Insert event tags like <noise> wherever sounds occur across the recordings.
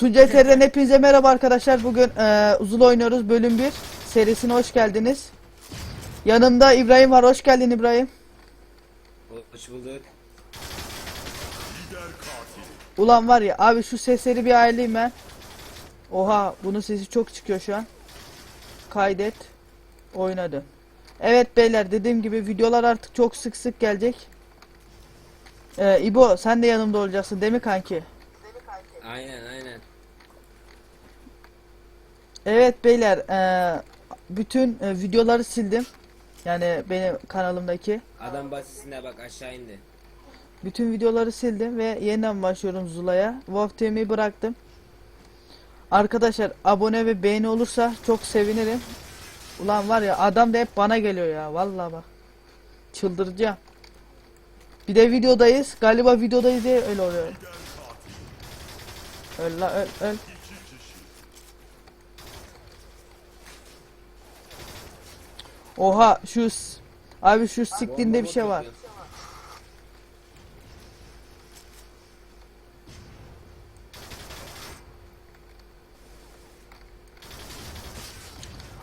Tuncay TR'den hepinize merhaba arkadaşlar. Bugün e, Uzul oynuyoruz bölüm 1 serisine hoş geldiniz. Yanımda İbrahim var. Hoş geldin İbrahim. Hoş bulduk. Ulan var ya abi şu sesleri bir ayarlayayım ben. Oha bunun sesi çok çıkıyor şu an. Kaydet. Oynadı. Evet beyler dediğim gibi videolar artık çok sık sık gelecek. E, İbo sen de yanımda olacaksın değil mi kanki? Aynen aynen. Evet beyler eee, bütün e, videoları sildim. Yani benim kanalımdaki Adam basisine bak aşağı indi. bütün videoları sildim ve yeniden başlıyorum Zula'ya. Wolf bıraktım. Arkadaşlar abone ve beğeni olursa çok sevinirim. Ulan var ya adam da hep bana geliyor ya vallahi bak. Çıldıracağım. Bir de videodayız. Galiba videodayız diye öyle oluyor. Öl la öl öl. Oha şu abi şu siktiğinde bir şey var.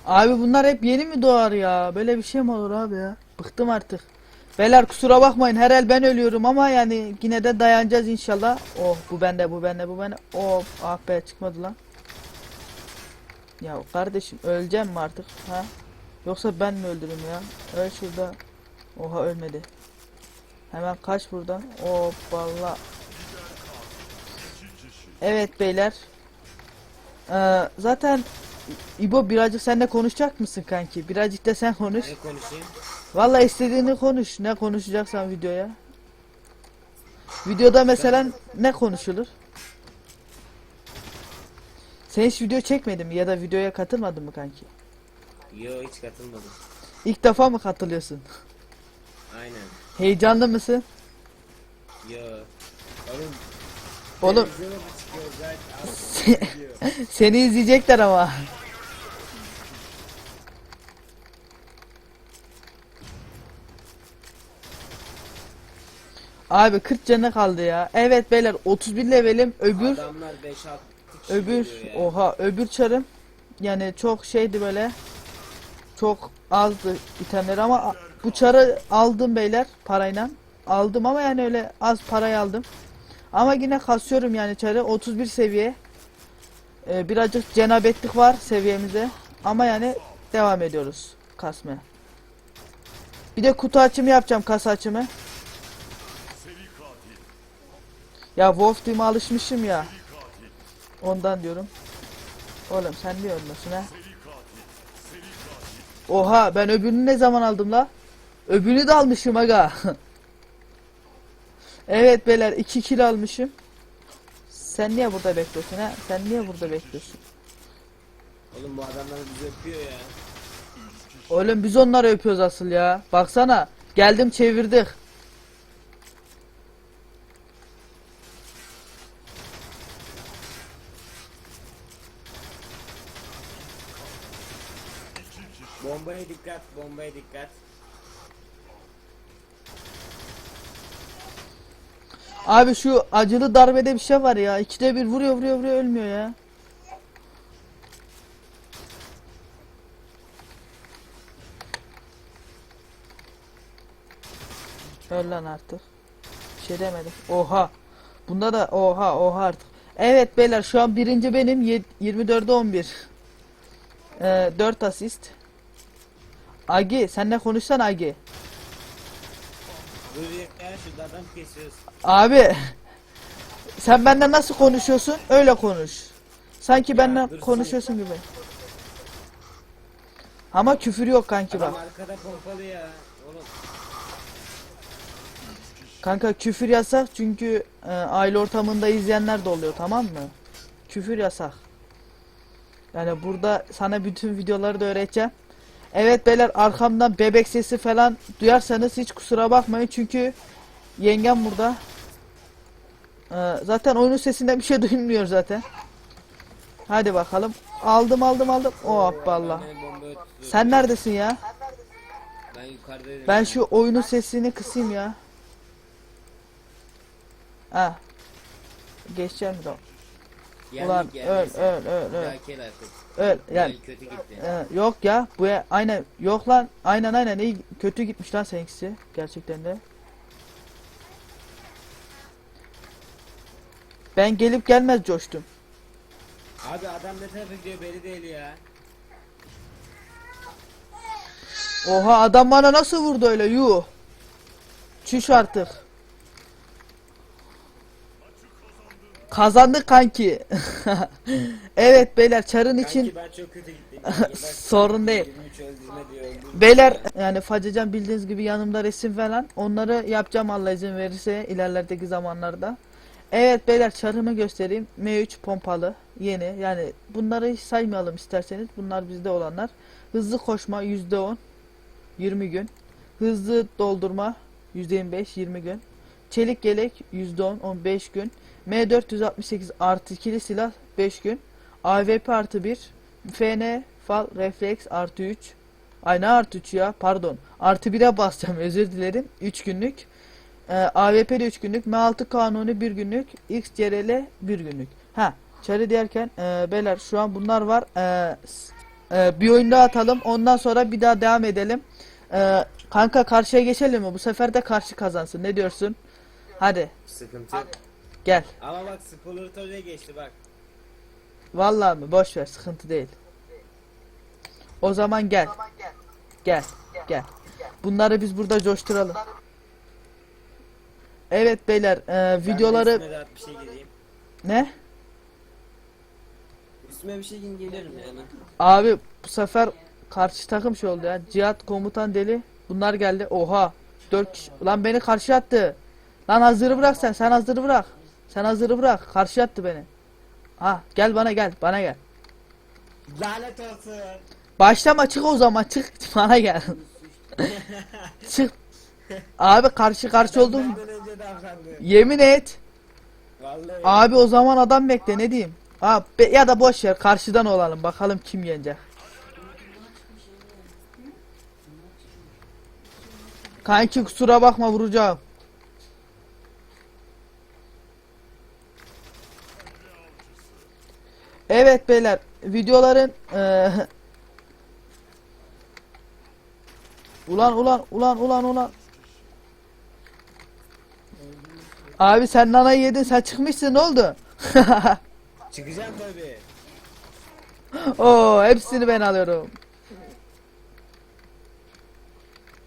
Abi bunlar hep yeni mi doğar ya? Böyle bir şey mi olur abi ya? Bıktım artık. Beyler kusura bakmayın her el ben ölüyorum ama yani yine de dayanacağız inşallah. Oh bu bende bu bende bu bende. Oh ah be çıkmadı lan. Ya kardeşim öleceğim mi artık ha? Yoksa ben mi öldürürüm ya? Öl şurada. Oha ölmedi. Hemen kaç buradan. Valla. Evet beyler. Ee, zaten İbo birazcık sen de konuşacak mısın kanki? Birazcık da sen konuş. Ne konuşayım? Valla istediğini konuş. Ne konuşacaksan videoya. Videoda mesela ne konuşulur? Sen hiç video çekmedin mi ya da videoya katılmadın mı kanki? Yo hiç katılmadım. İlk defa mı katılıyorsun? Aynen. Heyecanlı mısın? Yo. Oğlum. Oğlum <laughs> seni izleyecekler ama. Abi 40 canı kaldı ya. Evet beyler 31 levelim. Öbür Adamlar 5-6 kişi Öbür geliyor ya. oha öbür çarım yani çok şeydi böyle çok azdı itemleri ama bu çarı aldım beyler parayla. Aldım ama yani öyle az parayı aldım. Ama yine kasıyorum yani çarı. 31 seviye. Ee, birazcık cenabetlik var seviyemize. Ama yani devam ediyoruz kasmaya. Bir de kutu açımı yapacağım kasa açımı. Ya Wolf Team'e alışmışım ya. Ondan diyorum. Oğlum sen niye ölmüyorsun ha? Oha ben öbürünü ne zaman aldım la? Öbürünü de almışım aga. <laughs> evet beyler 2 kilo almışım. Sen niye burada bekliyorsun ha? Sen niye burada bekliyorsun? Oğlum bu adamlar bizi öpüyor ya. Oğlum biz onları öpüyoruz asıl ya. Baksana. Geldim çevirdik. Bombaya dikkat, bombaya dikkat. Abi şu acılı darbede bir şey var ya. İkide bir vuruyor vuruyor vuruyor ölmüyor ya. Öl lan artık. Bir şey demedim. Oha. Bunda da oha oha artık. Evet beyler şu an birinci benim. Yed- 24'e 11. Ee, 4 asist. Agi sen ne konuşsan Agi. Dur ya şurada adam kesiyoruz. Abi sen benden nasıl konuşuyorsun? Öyle konuş. Sanki benden dur, konuşuyorsun gibi. Ama küfür yok kanki Adam bak. arkada pompalı ya. Oğlum. Kanka küfür yasak çünkü e, aile ortamında izleyenler de oluyor tamam mı? Küfür yasak. Yani burada sana bütün videoları da öğreteceğim. Evet beyler arkamdan bebek sesi falan duyarsanız hiç kusura bakmayın çünkü yengem burada. Ee, zaten oyunun sesinden bir şey <laughs> duyulmuyor zaten. Hadi bakalım. Aldım aldım aldım. Oh tutuyor. Sen neredesin ya? Ben yukarıdaydım. Ben şu oyunun sesini kısayım ya. Ha. Geçeceğim de. Ulan öl öl öl öl. artık. Öl yani Yani kötü gitti. e, yok ya bu e- aynen yok lan aynen aynen iyi kötü gitmiş lan seninkisi gerçekten de. Ben gelip gelmez coştum. Abi adam ne tarafa gidiyor belli değil ya. Oha adam bana nasıl vurdu öyle yuh. Çüş artık. Kazandık kanki. <laughs> evet beyler çarın için ben çok kötü gittim. <laughs> Sorun değil. 23 öldürme diyor. öldürme Beyler yani Facecan bildiğiniz gibi yanımda resim falan onları yapacağım Allah izin verirse ilerlerdeki zamanlarda. Evet beyler çarımı göstereyim. M3 pompalı yeni yani bunları hiç saymayalım isterseniz bunlar bizde olanlar. Hızlı koşma %10 20 gün. Hızlı doldurma %25 20 gün. Çelik yelek %10 15 gün. M468 artı ikili silah 5 gün. AWP artı 1. FN fal refleks artı 3. Ay ne artı 3 ya pardon. Artı 1'e basacağım <laughs> özür dilerim. 3 günlük. Ee, de 3 günlük. M6 kanuni 1 günlük. XCRL 1 günlük. Ha çarı derken e, beyler şu an bunlar var. E, e, bir oyun daha atalım. Ondan sonra bir daha devam edelim. E, kanka karşıya geçelim mi? Bu sefer de karşı kazansın. Ne diyorsun? Hadi Sıkıntı yok. Gel. Ama bak spoiler oraya geçti bak. Vallahi mi? Boş ver sıkıntı değil. O zaman gel. Gel. Gel. Bunları biz burada coşturalım. Evet beyler e, videoları Ben de bir şey gireyim. ne? Üstüme bir şey giyin gelirim yani. Abi bu sefer karşı takım şey oldu ya. Cihat komutan deli. Bunlar geldi. Oha. 4 kişi. Lan beni karşı attı. Lan hazırı bırak sen. Sen hazırı bırak. Sen hazırı bırak. Karşı attı beni. Ha gel bana gel. Bana gel. Lanet olsun. Başlama çık o zaman çık <laughs> bana gel. <laughs> çık. Abi karşı karşı oldum. Yemin et. Vallahi. Abi o zaman adam bekle ne diyeyim. Ha, ya da boş ver karşıdan olalım bakalım kim yenecek. Kanki kusura bakma vuracağım. Evet beyler videoların eee, Ulan ulan ulan ulan ulan Abi sen nanayı yedin sen çıkmışsın ne oldu? <laughs> Çıkacağım tabii. Oo hepsini ben alıyorum.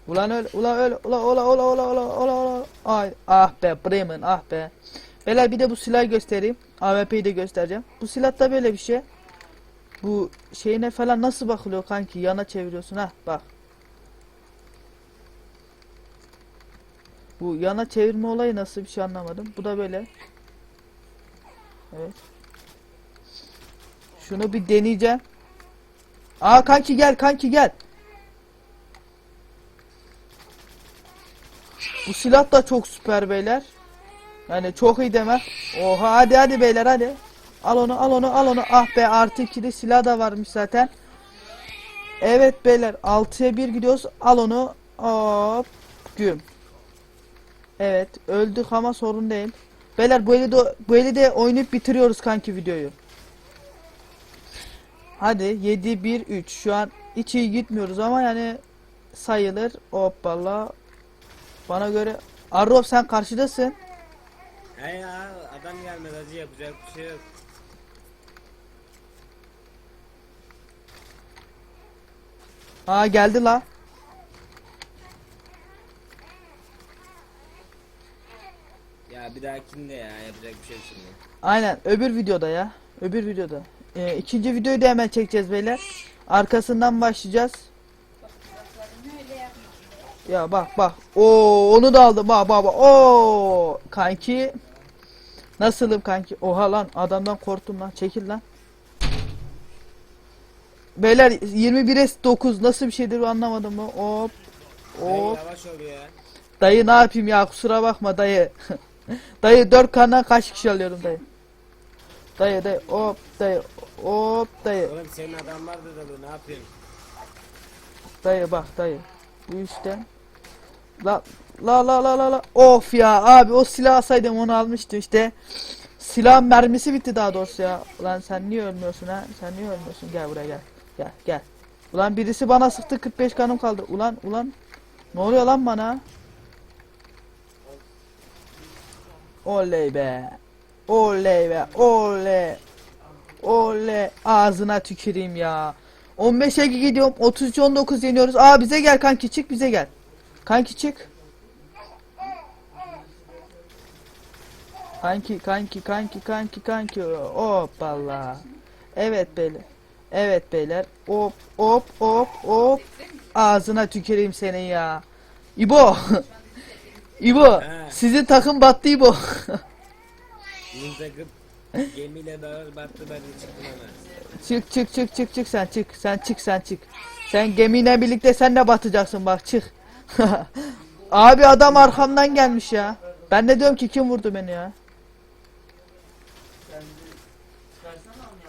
Ulan öl, ulan öl, ulan ola ola ola ola ola ola. Ay ah be Bremen ah be. Beyler bir de bu silahı göstereyim. AWP'yi de göstereceğim. Bu silah da böyle bir şey. Bu şeyine falan nasıl bakılıyor kanki? Yana çeviriyorsun ha bak. Bu yana çevirme olayı nasıl bir şey anlamadım. Bu da böyle. Evet. Şunu bir deneyeceğim. Aa kanki gel kanki gel. Bu silah da çok süper beyler. Yani çok iyi deme. Oha hadi hadi beyler hadi. Al onu al onu al onu. Ah be artı ikili silah da varmış zaten. Evet beyler 6'ya 1 gidiyoruz. Al onu. Hop. Güm. Evet öldük ama sorun değil. Beyler bu eli de, bu eli de oynayıp bitiriyoruz kanki videoyu. Hadi 7 1 3 şu an hiç iyi gitmiyoruz ama yani sayılır. Hoppala. Bana göre Arrow sen karşıdasın. He ya adam gelmedi acı yapacak bir şey yok. Aa geldi la. Ya bir dahakinde ya yapacak bir şey yok şimdi. Aynen öbür videoda ya. Öbür videoda. Ee, ikinci videoyu da hemen çekeceğiz beyler. Arkasından başlayacağız. Ya bak bak. Oo onu da aldım. Bak bak bak. Oo kanki. Nasılım kanki? Oha lan adamdan korktum lan. Çekil lan. Beyler 21'e 9 nasıl bir şeydir anlamadım mı? Hop. Hop. Dayı ne yapayım ya kusura bakma dayı. <laughs> dayı dört kandan kaç kişi alıyorum dayı. Dayı dayı hop dayı hop dayı. Oğlum senin adamlar da dolu ne yapıyorsun? Dayı bak dayı. Bu işte. La la la la la la. Of ya abi o silah alsaydım onu almıştım işte. Silah mermisi bitti daha doğrusu ya. Ulan sen niye ölmüyorsun ha? Sen niye ölmüyorsun? Gel buraya gel. Gel gel. Ulan birisi bana sıktı 45 kanım kaldı. Ulan ulan. Ne oluyor lan bana? Oley be. Oley be. Oley. Oley. Ağzına tüküreyim ya. 15'e gidiyorum. 33 19 yeniyoruz. Aa bize gel kanki çık bize gel. Kanki çık. Kanki kanki kanki kanki kanki. Hoppala. Evet beyler. Evet beyler. Hop hop hop hop. Ağzına tüküreyim senin ya. İbo. <laughs> İbo. Sizin takım battı İbo. <laughs> Bizim takım gemiyle beraber battı ben de çıktım hemen. çık çık çık çık çık sen çık. Sen çık sen çık. Sen gemiyle birlikte sen de batacaksın bak çık. <laughs> Abi adam arkamdan gelmiş ya. Ben de diyorum ki kim vurdu beni ya?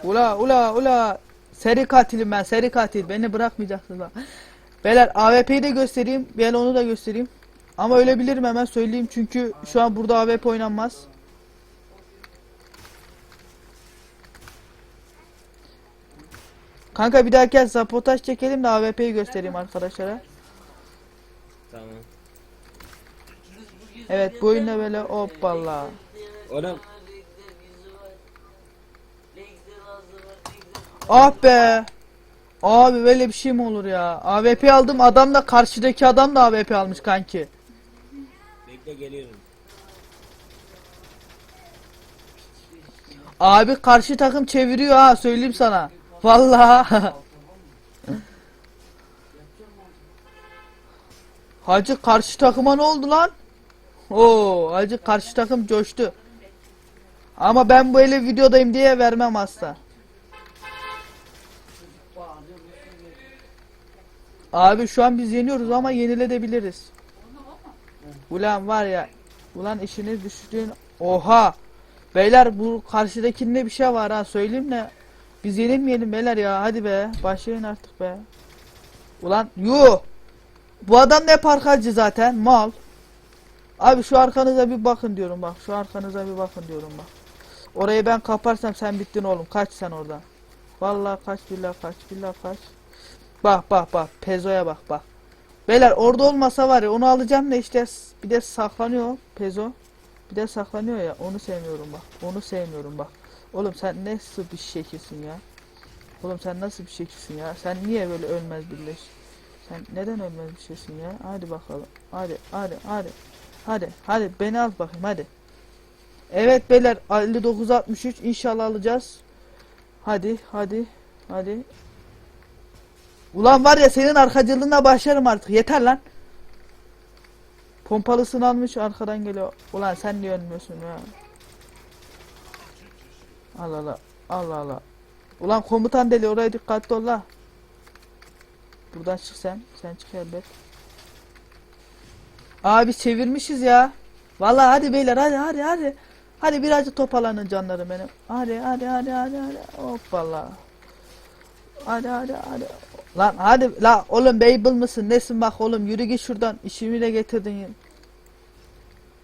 Ula ula ula. Seri katilim ben seri katil. Beni bırakmayacaksın bak. Beyler AWP'yi de göstereyim. Bir el onu da göstereyim. Ama ölebilirim hemen söyleyeyim çünkü şu an burada AWP oynanmaz. Kanka bir dahaki sabotaj çekelim de AWP'yi göstereyim arkadaşlara. Tamam. Evet bu oyunda böyle hoppala. Oğlum Ah be. Abi böyle bir şey mi olur ya? AWP aldım adam da karşıdaki adam da AWP almış kanki. bekle geliyorum. Abi karşı takım çeviriyor ha söyleyeyim sana. Vallahi. <laughs> Hacı karşı takıma ne oldu lan? Oo, hacı karşı takım coştu. Ama ben bu ele videodayım diye vermem asla. Abi şu an biz yeniyoruz ama yenilebiliriz. Ulan var ya. Ulan işiniz düştüğün. Oha. Beyler bu karşıdakinde bir şey var ha söyleyeyim de. Biz yenilmeyelim beyler ya hadi be. Başlayın artık be. Ulan yuh. Bu adam ne parkacı zaten mal. Abi şu arkanıza bir bakın diyorum bak. Şu arkanıza bir bakın diyorum bak. Orayı ben kaparsam sen bittin oğlum. Kaç sen oradan. Vallahi kaç billah kaç billah kaç. Bak bak bak. Pezo'ya bak bak. Beyler orada olmasa var ya onu alacağım da işte bir de saklanıyor Pezo. Bir de saklanıyor ya onu sevmiyorum bak. Onu sevmiyorum bak. Oğlum sen nasıl bir şekilsin ya? Oğlum sen nasıl bir şekilsin ya? Sen niye böyle ölmez birleş? Sen neden ölmez şeysin ya? Hadi bakalım. Hadi hadi hadi. Hadi hadi beni al bakayım hadi. Evet beyler 59-63 inşallah alacağız. Hadi hadi hadi. Ulan var ya senin arkacılığına başlarım artık yeter lan. Pompalısını almış arkadan geliyor. Ulan sen niye ölmüyorsun ya? Allah Allah. Allah Allah. Ulan komutan deli oraya dikkatli ol la. Buradan çık sen. Sen çık elbet. Abi çevirmişiz ya. Vallahi hadi beyler hadi hadi hadi. Hadi birazcık toparlanın canlarım benim. Hadi hadi hadi hadi hadi. Hoppala. Hadi hadi hadi. Lan hadi la oğlum Babel mısın nesin bak oğlum yürü git şuradan işimi de getirdin.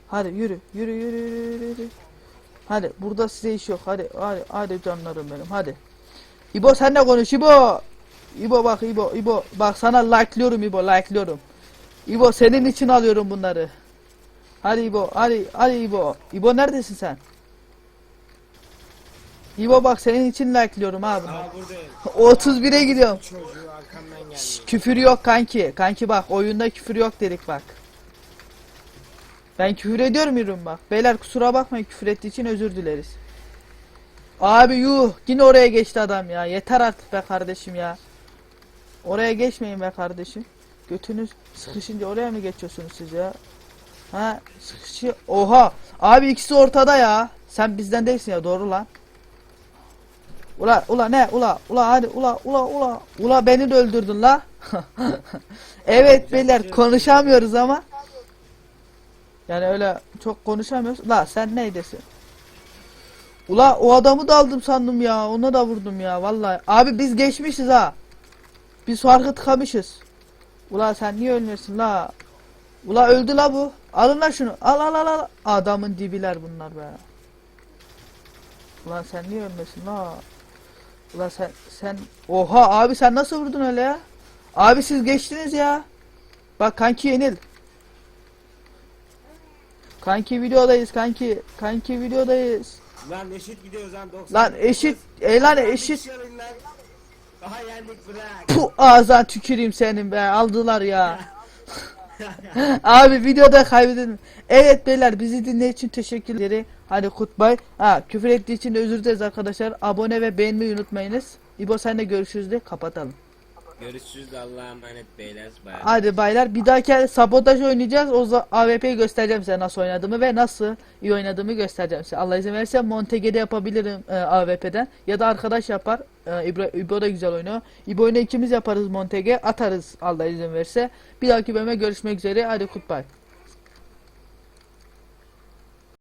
Hadi yürü yürü yürü yürü. yürü. Hadi burada size iş yok hadi hadi hadi canlarım benim hadi. İbo sen de konuş İbo. İbo bak İbo İbo bak sana like'lıyorum İbo like'lıyorum. İbo senin için alıyorum bunları. Hadi İbo hadi hadi İbo. İbo neredesin sen? İbo bak senin için like'lıyorum buradayım. <laughs> 31'e gidiyorum. Şş, küfür yok kanki. Kanki bak oyunda küfür yok dedik bak. Ben küfür ediyorum yürüm bak. Beyler kusura bakmayın küfür ettiği için özür dileriz. Abi yuh yine oraya geçti adam ya. Yeter artık be kardeşim ya. Oraya geçmeyin be kardeşim. Götünüz sıkışınca oraya mı geçiyorsunuz siz ya? Ha sıkışı oha abi ikisi ortada ya. Sen bizden değilsin ya doğru lan. Ula ula ne ula ula hadi ula ula ula ula beni de öldürdün la. <laughs> evet beyler konuşamıyoruz ama. Yani öyle çok konuşamıyoruz. La sen neydesin? Ula o adamı da aldım sandım ya. Ona da vurdum ya vallahi. Abi biz geçmişiz ha. Biz farkı tıkamışız. Ula sen niye ölmüyorsun la? Ula öldü la bu. Alın la şunu. Al al al al. Adamın dibiler bunlar be. Ulan sen niye ölmesin la? Ulan sen sen Oha abi sen nasıl vurdun öyle ya? Abi siz geçtiniz ya. Bak kanki yenil. Kanki videodayız kanki. Kanki videodayız. Lan eşit gidiyoruz lan 90. Lan eşit. E lan eşit. Düşüyorum lan. Aha yendik. Puh ağzına tüküreyim senin be. Aldılar ya. <laughs> Abi videoda kaybedildim. Evet beyler bizi dinlediğiniz için teşekkürler. Hadi Kutbay. Ha küfür ettiği için özür dileriz arkadaşlar. Abone ve beğenmeyi unutmayınız. İbo senle görüşürüz de kapatalım. Görüşürüz Allah'a emanet beyler. Bye. Hadi baylar bir dahaki sabotaj oynayacağız. O AWP'yi göstereceğim size nasıl oynadığımı ve nasıl iyi oynadığımı göstereceğim size. Allah izin verirse Montege'de yapabilirim e, AWP'den. Ya da arkadaş yapar. E, İbro, İbo da güzel oynuyor. İbo ile ikimiz yaparız Montege. Atarız Allah izin verirse. Bir dahaki bölüme görüşmek üzere. Hadi goodbye.